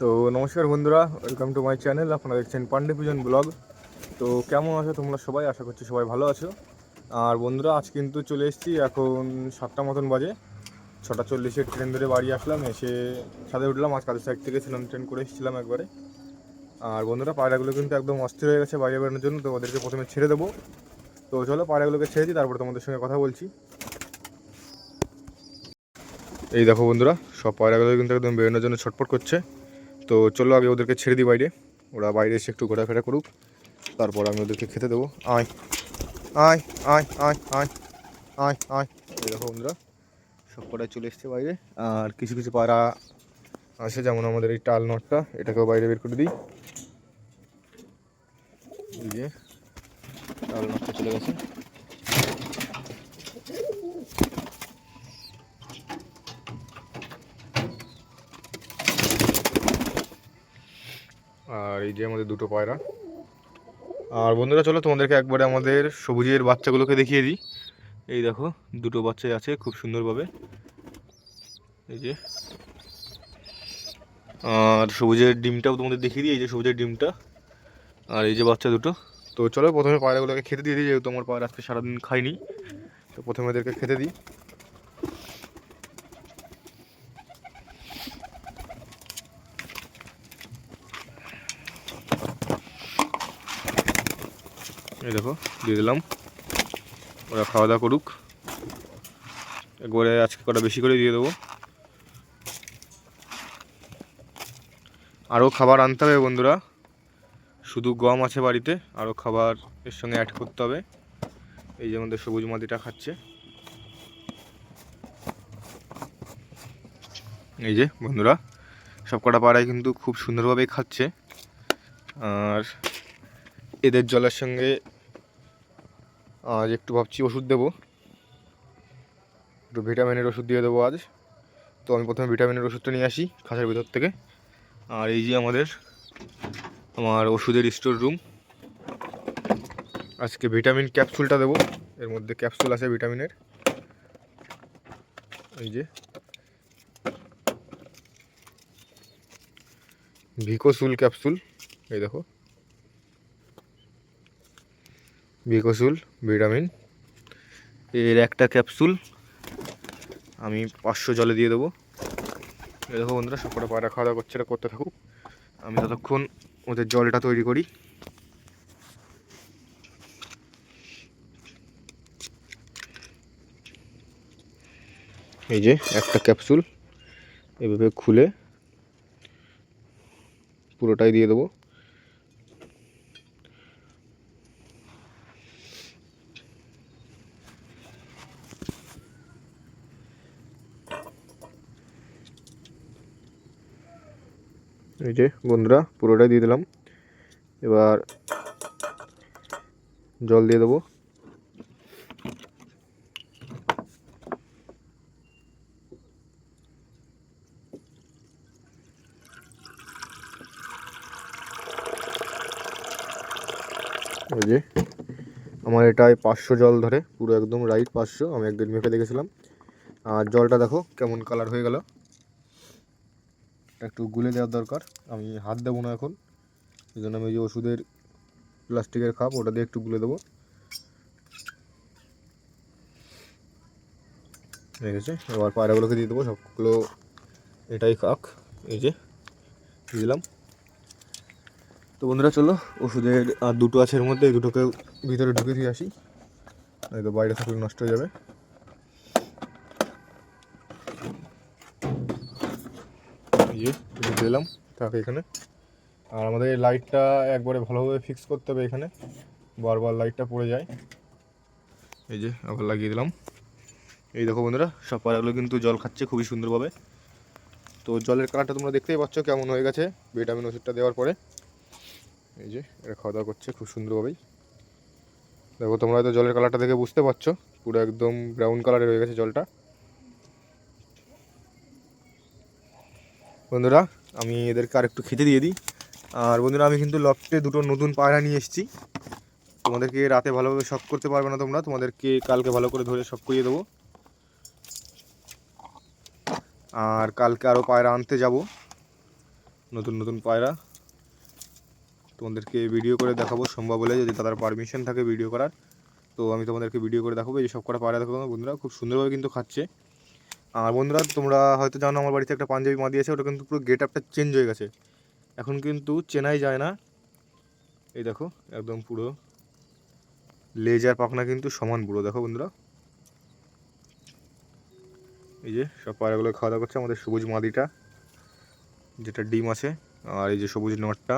তো নমস্কার বন্ধুরা ওয়েলকাম টু মাই চ্যানেল আপনারা দেখছেন পান্ডে পূজন ব্লগ তো কেমন আছো তোমরা সবাই? আশা করছি সবাই ভালো আছো। আর বন্ধুরা, আজ কিন্তু চলে এসেছি এখন সাতটা মতন বাজে। ছটা চল্লিশে ট্রেন ধরে বাড়ি আসলাম, এসে ছাদে উঠলাম, আজ কাদের সাইড থেকে ছিলাম ট্রেন করে এসেছিলাম একবারে। আর বন্ধুরা, পায়রাগুলো কিন্তু একদম অস্থির হয়ে গেছে বাইরে বেরোনোর জন্য, তো ওদেরকে প্রথমে ছেড়ে দেবো। তো চলো, পায়রাগুলোকে ছেড়ে দিই, তারপরে তোমাদের সঙ্গে কথা বলছি। এই দেখো বন্ধুরা, সব পায়রাগুলো কিন্তু একদম বেরোনোর জন্য ছটফট করছে। তো চলো আগে ওদেরকে ছেড়ে দিই বাইরে। ওরা বাইরে এসে একটু ঘোরাফেরা করুক। তারপর আমি ওদেরকে খেতে দেবো। আয় আয় আয় আয় আয় আয় আয়। এই দেখো বন্ধুরা, সব কটাই চলে এসছে বাইরে। আর কিছু কিছু পায়রা আছে, যেমন আমাদের এই টাল নটটা, এটাকেও বাইরে বের করে দিই। এই যে, টাল নটটা চলে গেছে। আর এই যে আমাদের দুটো পায়রা। আর বন্ধুরা, চলো তোমাদেরকে একবারে আমাদের সবুজের বাচ্চাগুলোকে দেখিয়ে দিই। এই দেখো, দুটো বাচ্চাই আছে খুব সুন্দরভাবে। এই যে। আর সবুজের ডিমটাও তোমাদের দেখিয়ে দিই, এই যে সবুজের ডিমটা। আর এই যে বাচ্চা দুটো। তো চলো, প্রথমে পায়রাগুলোকে খেতে দিয়ে দিই, যেহেতু আমার পায়রা আজকে সারাদিন খাইনি, তো প্রথমে এদেরকে খেতে দিই। এই দেখো, দিয়ে দিলাম। ওরা খাওয়া দাওয়া করুক। একবারে আজকে কটা বেশি করে দিয়ে দেবো। আরও খাবার আনতে হবে বন্ধুরা। শুধু গম আছে বাড়িতে, আরও খাবার এর সঙ্গে অ্যাড করতে হবে। এই যে আমাদের সবুজ মাটিটা খাচ্ছে। এই যে বন্ধুরা, সব কটা পাড়ায় কিন্তু খুব সুন্দরভাবেই খাচ্ছে। আর এদের জলের সঙ্গে আজ একটু ভাবছি ওষুধ দেবো। একটু ভিটামিনের ওষুধ দিয়ে দেবো আজ। তো আমি প্রথমে ভিটামিনের ওষুধটা নিয়ে আসি খাঁচার ভিতর থেকে। আর এই যে আমাদের, আমার ওষুধের স্টোর রুম আজকে ভিটামিন ক্যাপসুলটা দেবো। এর মধ্যে ক্যাপসুল আছে ভিটামিনের। এই যে। ভিকোসুল ক্যাপসুল, এই দেখো। ভিকোসুল, ভিটামিন। এর একটা ক্যাপসুল। আমি পাঁচশো জলে দিয়ে দেবো। দেখো বন্ধুরা, সবকটা পায়রা খাওয়া দাওয়া করছে করতে থাকুক। আমি ততক্ষণ ওদের জলটা তৈরি করি। এই যে একটা ক্যাপসুল। এভাবে খুলে পুরোটাই দিয়ে দেবো। এই যে বন্ধুরা, পুরোটাই দিয়ে দিলাম। এবার জল দিয়ে দেবো। ওই যে, আমার এটায় পাঁচশো জল ধরে, পুরো একদম রাইট পাঁচশো, আমি একদিন মেপে দেখেছিলাম। আর জলটা দেখো কেমন কালার হয়ে গেল। একটু গুলে দেওয়ার দরকার। আমি হাত দেবো না এখন। এই জন্য আমি যে ওষুধের প্লাস্টিকের খাপ, ওটা দিয়ে একটু গুলে দেবো। ঠিক আছে এবার পায়রাগুলোকে দিয়ে দেবো। সবগুলো এটাই খাক। এই যে দিলাম। তো বন্ধুরা, চলো, ওষুধের আর দুটো আছে এর মধ্যে। দুটোকে ভিতরে ঢুকে দিয়ে আসি। এই তো বাইরে থাকলে নষ্ট হয়ে যাবে এই যে ঢুকে দিলাম। থাকে এখানে। আর আমাদের এই লাইটটা একবারে ভালোভাবে ফিক্স করতে হবে এখানে। বারবার লাইটটা পড়ে যায়। এই যে আবার লাগিয়ে দিলাম। এই দেখো বন্ধুরা সব পায়রাগুলো কিন্তু জল খাচ্ছে খুবই সুন্দরভাবে। তো জলের কালারটা তোমরা দেখতেই পাচ্ছ কেমন হয়ে গেছে ভিটামিন ওষুধটা দেওয়ার পরে। এই যে এটা খাওয়া দাওয়া করছে খুব সুন্দরভাবেই। দেখো তোমরা হয়তো জলের কালারটা দেখে বুঝতে পারছ। পুরো একদম ব্রাউন কালারের হয়ে গেছে জলটা। বন্ধুরা, আমি এদেরকে আর একটু খেতে দিয়ে দিই। আর বন্ধুরা, আমি কিন্তু লফটে দুটো নতুন পায়রা নিয়ে এসেছি। তোমাদেরকে রাতে ভালোভাবে শখ করতে পারবে না তোমরা। তোমাদেরকে কালকে ভালো করে ধরে শখ করিয়ে দেবো। আর কালকে আরও পায়রা আনতে যাব। নতুন নতুন পায়রা। তোমাদেরকে ভিডিও করে দেখাবো, সম্ভব হলে যদি তাদের পারমিশন থাকে ভিডিও করার। তো আমি তোমাদেরকে ভিডিও করে দেখাবো। এই সব কটা পায়রা দেখো বন্ধুরা, খুব সুন্দরভাবে কিন্তু খাচ্ছে। আর বন্ধুরা, তোমরা হয়তো জানো আমার বাড়িতে একটা পাঞ্জাবি মাদি আছে, ওটা কিন্তু পুরো গেট আপটা চেঞ্জ হয়ে গেছে। এখন কিন্তু চেনাই যায় না। এই দেখো, একদম পুরো লেজ আর পাখনা কিন্তু সমান পুরো। দেখো বন্ধুরা। এই যে, সব পায়রাগুলো খাওয়া দাওয়া করছে আমাদের সবুজ মাদিটা, যেটা ডিম আছে, আর এই যে সবুজ নটটা।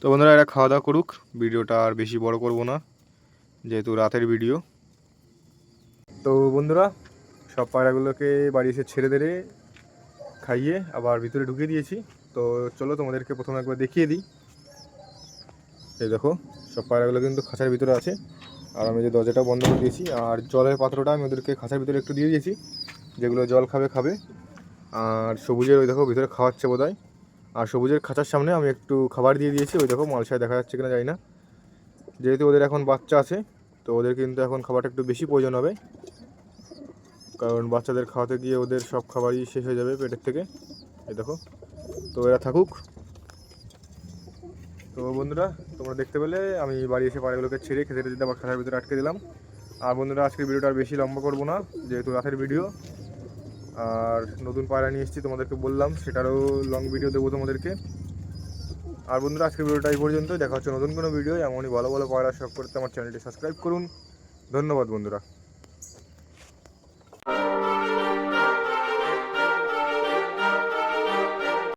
তো বন্ধুরা, এরা খাওয়া দাওয়া করুক, ভিডিওটা আর বেশি বড় করব না। যেহেতু রাতের ভিডিও তো বন্ধুরা, সব পায়রাগুলোকে বাড়ি এসে ছেড়ে দেড়ে খাইয়ে আবার ভিতরে ঢুকিয়ে দিয়েছি। তো চলো তোমাদেরকে প্রথমে একবার দেখিয়ে দিই। এই দেখো, সব পায়রাগুলো কিন্তু খাঁচার ভিতরে আছে। আর আমি যে দরজাটা বন্ধ করে দিয়েছি, আর জলের পাত্রটা আমি ওদেরকে খাঁচার ভিতরে একটু দিয়ে দিয়েছি, যেগুলো জল খাবে খাবে। আর সবুজের ওই দেখো, ভিতরে খাওয়াচ্ছে বোধ আর সবুজের খাঁচার সামনে আমি একটু খাবার দিয়ে দিয়েছি, ওই দেখো, মালসায় দেখা যাচ্ছে কিনা জানি না। যেহেতু ওদের এখন বাচ্চা আছে, তো ওদের কিন্তু এখন খাবারটা একটু বেশি প্রয়োজন হবে। কারণ বাচ্চাদের খাওয়াতে গিয়ে ওদের সব খাবারই শেষ হয়ে যাবে পেটের থেকে। এই দেখো, তো এরা থাকুক। তো বন্ধুরা, তোমরা দেখতে পেলে, আমি বাড়ি এসে পাড়াগুলোকে ছেড়ে খেতে দিতে আবার খাতার ভিতরে আটকে দিলাম। আর বন্ধুরা, আজকের ভিডিওটা আর বেশি লম্বা করব না, যেহেতু রাতের ভিডিও। আর নতুন পায়রা নিয়ে এসেছি তোমাদেরকে বললাম, সেটারও লং ভিডিও দেবো তোমাদেরকে। আর বন্ধুরা, আজকের ভিডিওটা এই পর্যন্ত দেখা হচ্ছে নতুন কোনো ভিডিও এমনই ভালো ভালো পয়লা শখ করতে আমার চ্যানেলটি সাবস্ক্রাইব করুন। ধন্যবাদ বন্ধুরা।